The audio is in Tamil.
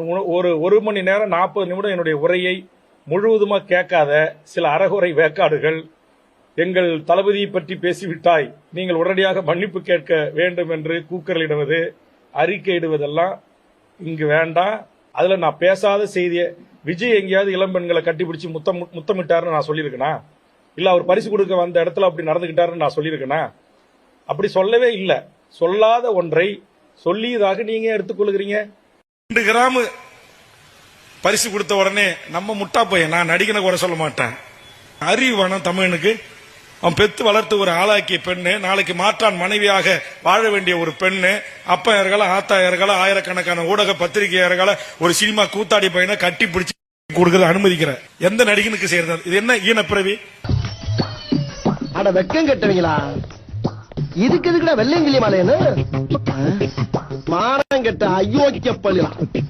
ஒரு- ஒரு ஒரு மணி நேரம் நாற்பது நிமிடம் என்னுடைய உரையை முழுவதுமாக கேட்காத சில அறகுறை வேக்காடுகள் எங்கள் தளபதியை பற்றி பேசிவிட்டாய். நீங்கள் உடனடியாக மன்னிப்பு கேட்க வேண்டும் என்று கூக்கரலிடுவது அறிக்கையிடுவதெல்லாம் இங்கு வேண்டாம். அதில் நான் பேசாத செய்தியை விஜய் எங்கேயாவது இளம்பெண்களை கட்டிப்பிடிச்சு முத்தம் முத்தமிட்டாருன்னு நான் சொல்லியிருக்கேனா? இல்லை அவர் பரிசு கொடுக்க வந்த இடத்துல அப்படி நடந்துக்கிட்டாருன்னு நான் சொல்லியிருக்கேனா? அப்படி சொல்லவே இல்லை. சொல்லாத ஒன்றை சொல்லியதாக நீங்கள் எடுத்துக்கொள்கிறீங்க? ரெண்டு கிராமு பரிசு கொடுத்த உடனே நம்ம முட்டா பையன் நான் நடிகனை கூட சொல்ல மாட்டேன். அறிவான தமிழனுக்கு அவன் பெத்து வளர்த்து ஒரு ஆளாக்கிய பெண்ணு நாளைக்கு மாற்றான் மனைவியாக வாழ வேண்டிய ஒரு பெண்ணு அப்பா இருக்கால ஆத்தா இருக்கால ஆயிரக்கணக்கான ஊடக பத்திரிகையாளர்கள ஒரு சினிமா கூத்தாடி பையனை கட்டி பிடிச்சி கொடுக்கறது அனுமதிக்கிற. எந்த நடிகனுக்கு சேர்ந்தது? இது என்ன ஈனப்பிறவி? அட வெக்கம் கட்டுவீங்களா? இதுக்கு எதுக்குடா வெள்ளையங்கிலி மாலையன்னு കെട്ട അയോഗ്യ പള്ളികളാണ്